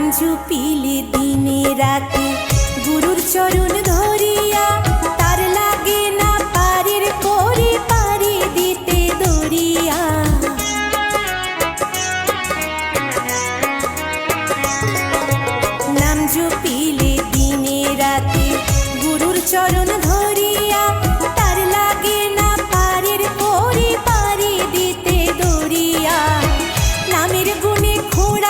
নাম জুপিলে দিনে রাতে। গুরুর চরণ ধরিয়া তার লাগে না পারের করে পারি দিতে দরিয়া নাম জপিলে দিনে রাতে। গুরুর চরণ ধরিয়া তার না পারের পরি পারি দিতে দরিয়া নামের গুণে খোড়ায়